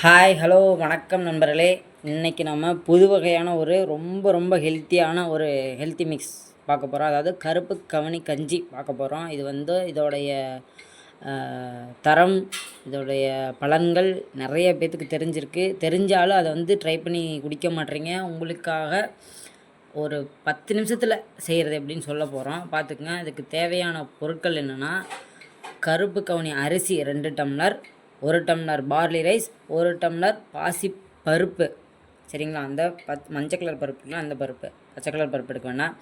Hi hello வணக்கம் நண்பர்களே. இன்றைக்கி நம்ம புது வகையான ஒரு ரொம்ப ரொம்ப ஹெல்த்தியான ஒரு ஹெல்த்தி மிக்ஸ் பார்க்க போகிறோம் அதாவது கருப்பு கவனி கஞ்சி பார்க்க போகிறோம் இது வந்து இதோடைய தரம் இதோடைய பலன்கள் நிறைய பேர்த்துக்கு தெரிஞ்சிருக்கு. தெரிஞ்சாலும் அதை வந்து ட்ரை பண்ணி குடிக்க மாட்டேறீங்க உங்களுக்காக ஒரு பத்து நிமிஷத்தில் செய்கிறது எப்படின்னு சொல்ல போகிறோம் பார்த்துக்குங்க. இதுக்கு தேவையான பொருட்கள் என்னென்னா கருப்பு கவனி அரிசி ரெண்டு டம்ளர் ஒரு டம்ளர் பார்லி ரைஸ் ஒரு டம்ளர் பாசி பருப்பு. சரிங்களா? அந்த பத் மஞ்சள் கலர் பருப்புங்களா அந்த பருப்பு பச்சை கலர் பருப்பு எடுக்க வேணாம்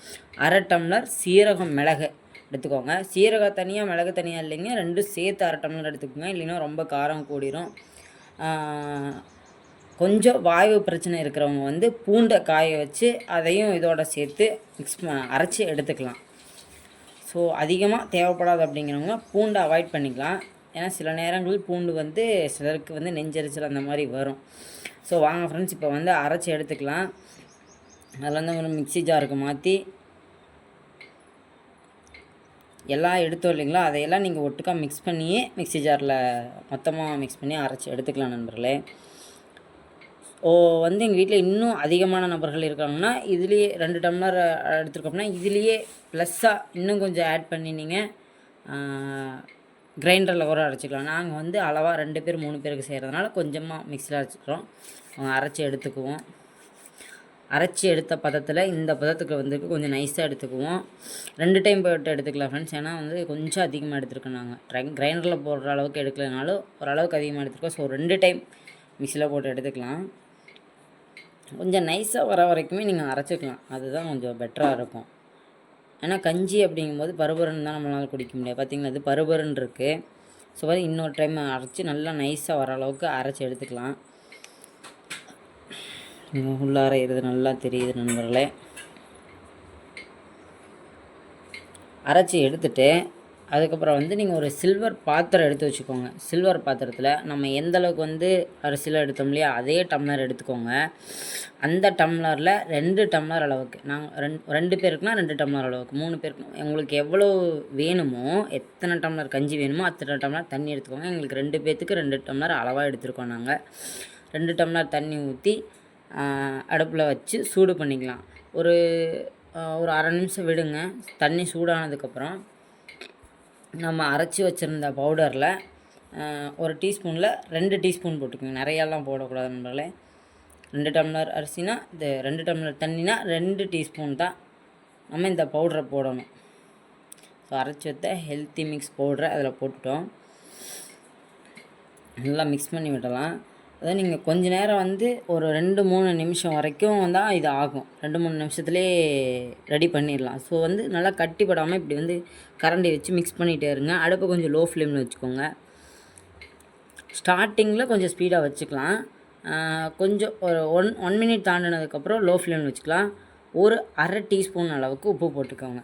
அரை டம்ளர் சீரகம் மிளகு எடுத்துக்கோங்க. சீரகம் தனியாக மிளகு தனியாக இல்லைங்க. ரெண்டும் சேர்த்து அரை டம்ளர் எடுத்துக்கோங்க. இல்லைன்னா ரொம்ப காரம் கூடிரும். கொஞ்சம் வாயு பிரச்சனை இருக்கிறவங்க வந்து பூண்டை காய வச்சு அதையும் இதோட சேர்த்து மிக்ஸ் அரைச்சி எடுத்துக்கலாம். ஸோ அதிகமாக தேவைப்படாது அப்படிங்கிறவங்க பூண்டை அவாய்ட் பண்ணிக்கலாம். ஏன்னா சில நேரங்களில் பூண்டு வந்து சிலருக்கு வந்து நெஞ்சரிச்சல் அந்த மாதிரி வரும். ஸோ வாங்க ஃப்ரெண்ட்ஸ் இப்போ வந்து அரைச்சி எடுத்துக்கலாம். அதில் வந்து ஒரு மிக்ஸி ஜாருக்கு மாற்றி எல்லாம் எடுத்தோம் இல்லைங்களா? அதையெல்லாம் நீங்கள் ஒட்டுக்கா மிக்ஸ் பண்ணியே மிக்ஸி ஜாரில் மொத்தமாக மிக்ஸ் பண்ணி அரைச்சி எடுத்துக்கலாம் நண்பர்களே. ஓ வந்து எங்கள் வீட்டில் இன்னும் அதிகமான நபர்கள் இருக்காங்கன்னா இதுலேயே ரெண்டு டம்ளர் எடுத்துருக்கோம்னா இதுலேயே ப்ளஸ்ஸாக இன்னும் கொஞ்சம் ஆட் பண்ணி நீங்கள் கிரைண்டரில் கூட அரைச்சிக்கலாம். நாங்கள் வந்து அளவாக ரெண்டு பேர் மூணு பேருக்கு செய்கிறதுனால கொஞ்சமாக மிக்ஸியில் அரைச்சிக்கிறோம். அரைச்சி எடுத்துக்குவோம். அரைச்சி எடுத்த பதத்தில் இந்த பதத்துக்கு வந்து கொஞ்சம் நைஸாக எடுத்துக்குவோம். ரெண்டு டைம் போட்டு எடுத்துக்கலாம் ஃப்ரெண்ட்ஸ் ஏன்னா வந்து கொஞ்சம் அதிகமாக எடுத்துருக்கோம் நாங்கள் ட்ரை கிரைண்டரில் போடுற அளவுக்கு எடுக்கலைனாலும் ஓரளவுக்கு அதிகமாக எடுத்துருக்கோம். ஸோ ரெண்டு டைம் மிக்ஸியில் போட்டு எடுத்துக்கலாம். கொஞ்சம் நைஸாக வர வரைக்குமே நீங்கள் அரைச்சிக்கலாம். அதுதான் கொஞ்சம் பெட்டராக இருக்கும். ஆனால் கஞ்சி அப்படிங்கும்போது பருபருன்னு தான் நம்மளால் குடிக்க முடியாது. பார்த்தீங்களா அது பருபருன்னு இருக்குது ஸோ பார்த்து இன்னொரு டைம் அரைச்சி நல்லா நைஸாக வர அளவுக்கு அரைச்சி எடுத்துக்கலாம். இங்க உள்ளார இது நல்லா தெரியுது நண்பர்களே. அரைச்சி எடுத்துகிட்டு அதுக்கப்புறம் வந்து நீங்கள் ஒரு சில்வர் பாத்திரம் எடுத்து வச்சுக்கோங்க. சில்வர் பாத்திரத்தில் நம்ம எந்த அளவுக்கு வந்து அரிசியில் எடுத்தோம் இல்லையா அதே டம்ளர் எடுத்துக்கோங்க. அந்த டம்ளரில் ரெண்டு டம்ளர் அளவுக்கு நாங்கள் ரெண்டு ரெண்டு பேருக்குனா ரெண்டு டம்ளர் அளவுக்கு மூணு பேருக்கு உங்களுக்கு எவ்வளோ வேணுமோ எத்தனை டம்ளர் கஞ்சி வேணுமோ அத்தனை டம்ளர் தண்ணி எடுத்துக்கோங்க. எங்களுக்கு ரெண்டு பேர்த்துக்கு ரெண்டு டம்ளர் அளவாக எடுத்துருக்கோம் நாங்கள் ரெண்டு டம்ளர் தண்ணி ஊற்றி அடுப்பில் வச்சு சூடு பண்ணிக்கலாம். ஒரு ஒரு அரை நிமிஷம் விடுங்க. தண்ணி சூடானதுக்கப்புறம் நம்ம அரைச்சி வச்சுருந்த பவுடரில் ஒரு டீஸ்பூனில் ரெண்டு டீஸ்பூன் போட்டுக்கோங்க. நிறையாலாம் போடக்கூடாது நண்பர்களே. ரெண்டு டம்ளர் அரிசினா இது ரெண்டு டம்ளர் தண்ணினா ரெண்டு டீஸ்பூன் தான் நம்ம இந்த பவுடரை போடணும். ஸோ அரைச்சி வைத்த ஹெல்த்தி மிக்ஸ் பவுடரை அதில் போட்டுட்டோம். நல்லா மிக்ஸ் பண்ணி விடலாம். அதான் நீங்கள் கொஞ்ச நேரம் வந்து ஒரு ரெண்டு மூணு நிமிஷம் வரைக்கும் தான் இது ஆகும். ரெண்டு மூணு நிமிஷத்துலேயே ரெடி பண்ணிடலாம். ஸோ வந்து நல்லா கட்டிப்படாமல் இப்படி வந்து கரண்டி வச்சு மிக்ஸ் பண்ணிகிட்டே இருங்க. அடுப்பை கொஞ்சம் லோ ஃப்ளேமில் வச்சுக்கோங்க ஸ்டார்டிங்கில் கொஞ்சம் ஸ்பீடாக வச்சுக்கலாம். கொஞ்சம் ஒரு ஒன் ஒன் மினிட் தாண்டினதுக்கப்புறம் லோ ஃப்ளேமில் வச்சுக்கலாம். ஒரு அரை டீஸ்பூன் அளவுக்கு உப்பு போட்டுக்கோங்க.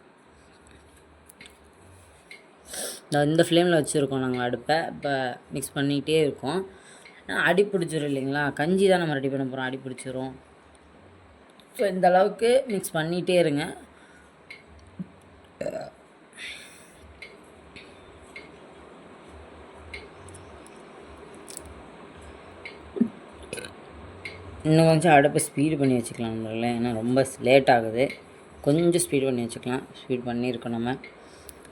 இந்த- இந்த ஃப்ளேமில் வச்சுருக்கோம் நாங்கள் அடுப்பை. இப்போ மிக்ஸ் பண்ணிகிட்டே இருக்கோம். அடி பிடிச்சிரும் இல்லைங்களா? கஞ்சி தான் நம்ம ரெடி பண்ண போகிறோம் அடி பிடிச்சிரும். ஸோ இந்த அளவுக்கு மிக்ஸ் பண்ணிகிட்டே இருங்க. இன்னும் கொஞ்சம் அடுப்பை ஸ்பீடு பண்ணி வச்சுக்கலாம் நம்மளால. ஏன்னா ரொம்ப லேட் ஆகுது. கொஞ்சம் ஸ்பீடு பண்ணி வச்சுக்கலாம். ஸ்பீட் பண்ணியிருக்கோம் நம்ம.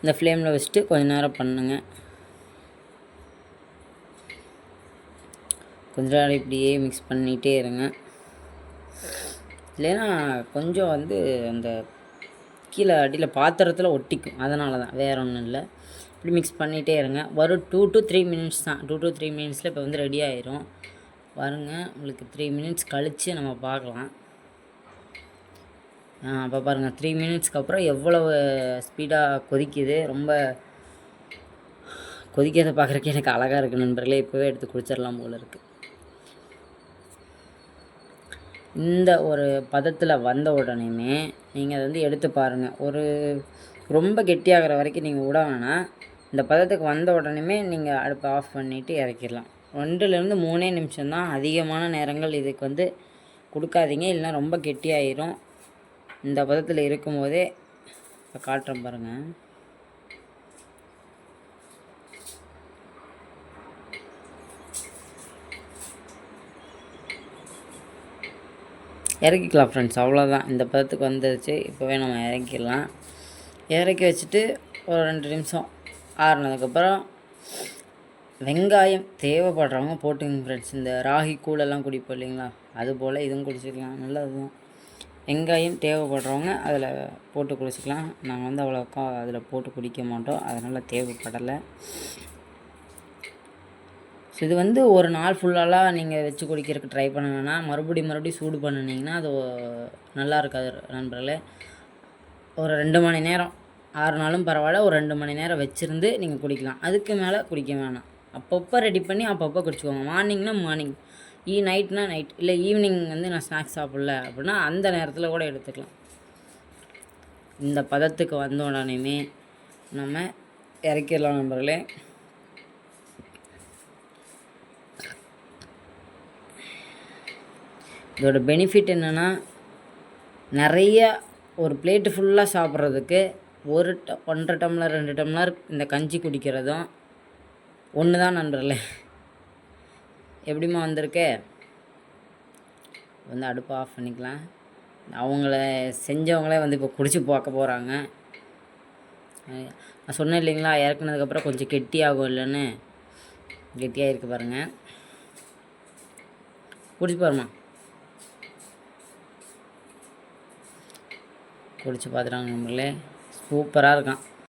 இந்த ஃப்ளேமில் வச்சுட்டு கொஞ்ச நேரம் பண்ணுங்கள் கொஞ்ச நாள் இப்படியே மிக்ஸ் பண்ணிகிட்டே இருங்க. இல்லைன்னா கொஞ்சம் வந்து அந்த கீழே அடியில் பாத்திரத்தில் ஒட்டிக்கும். அதனால தான் வேற ஒன்றும் இல்லை. இப்படி மிக்ஸ் பண்ணிகிட்டே இருங்க. வரும் டூ டு த்ரீ மினிட்ஸ் தான். டூ டு த்ரீ மினிட்ஸில் இப்போ வந்து ரெடி ஆயிரும். பாருங்க உங்களுக்கு த்ரீ மினிட்ஸ் கழித்து நம்ம பார்க்கலாம். அப்போ பாருங்கள் த்ரீ மினிட்ஸ்க்கு அப்புறம் எவ்வளவு ஸ்பீடாக கொதிக்குது. ரொம்ப கொதிக்கிறத பார்க்குறக்கே எனக்கு அழகாக இருக்குது நண்பர்களே. இப்போவே எடுத்து குடிச்சிடலாம் போல இருக்குது இந்த ஒரு பதத்தில் வந்த உடனேயுமே நீங்கள் அதை வந்து எடுத்து பாருங்கள் ஒரு ரொம்ப கெட்டியாகிற வரைக்கும் நீங்கள் விட வேணாம். இந்த பதத்துக்கு வந்த உடனேயுமே நீங்கள் அடுப்பை ஆஃப் பண்ணிவிட்டு இறக்கிடலாம். ரெண்டுலேருந்து மூணே நிமிஷம் தான் அதிகமான நேரங்கள் இதுக்கு வந்து கொடுக்காதீங்க. இல்லைன்னா ரொம்ப கெட்டியாயிரும். இந்த பதத்தில் இருக்கும்போதே இப்போ காட்டுறேன் பாருங்கள் இறக்கிக்கலாம் ஃப்ரெண்ட்ஸ் அவ்வளோதான் இந்த பதத்துக்கு வந்துருச்சு இப்போவே நம்ம இறக்கிடலாம். இறக்கி வச்சுட்டு ஒரு ரெண்டு நிமிஷம் ஆறுனதுக்கப்புறம் வெங்காயம் தேவைப்படுறவங்க போட்டுங்க ஃப்ரெண்ட்ஸ் இந்த ராகி கூழெல்லாம் குடிப்போம் இல்லைங்களா? அது போல் இதுவும் குடிச்சிக்கலாம் நல்லது தான் வெங்காயம் தேவைப்படுறவங்க அதில் போட்டு குடிச்சிக்கலாம். நாங்கள் வந்து அவ்வளோக்கா அதில் போட்டு குடிக்க மாட்டோம். அதனால் தேவைப்படலை. ஸோ இது வந்து ஒரு நாள் ஃபுல்லாலாம் நீங்கள் வச்சு குடிக்கிறதுக்கு ட்ரை பண்ண வேணாம் மறுபடியும் மறுபடியும் சூடு பண்ணினீங்கன்னா அது நல்லா இருக்காது நண்பர்களே. ஒரு ரெண்டு மணி நேரம் ஆறு நாளும் பரவாயில்ல ஒரு ரெண்டு மணி நேரம் வச்சுருந்து நீங்கள் குடிக்கலாம். அதுக்கு மேலே குடிக்க வேணாம். அப்பப்போ ரெடி பண்ணி அப்பப்போ குடிச்சுக்கோங்க. மார்னிங்னா மார்னிங் ஈ நைட்னா நைட் இல்லை ஈவினிங் வந்து நான் ஸ்நாக்ஸ் சாப்பிடல அப்படின்னா அந்த நேரத்தில் கூட எடுத்துக்கலாம். இந்த பதத்துக்கு வந்த உடனேயுமே நம்ம இறக்கிடலாம் நண்பர்களே. இதோட பெனிஃபிட் என்னென்னா நிறைய ஒரு பிளேட்டு ஃபுல்லாக சாப்பிட்றதுக்கு ஒரு ட ஒன்றரை டம்ளர் ரெண்டு டம்ளர் இந்த கஞ்சி குடிக்கிறதும் ஒன்று தான் நண்பர்களே. எப்படிம்மா வந்திருக்கு? வந்து அடுப்பை ஆஃப் பண்ணிக்கலாம். அவங்கள செஞ்சவங்களே வந்து இப்போ குடிச்சு பார்க்க போகிறாங்க நான் சொன்னேன் இல்லைங்களா இறக்குனதுக்கப்புறம் கொஞ்சம் கெட்டியாகும் இல்லைன்னு. கெட்டியாக இருக்கு பாருங்கள் குடிச்சு பாருமா குடிச்சு பார்த்துட்டாங்க நம்மளே. சூப்பராக இருக்கான்.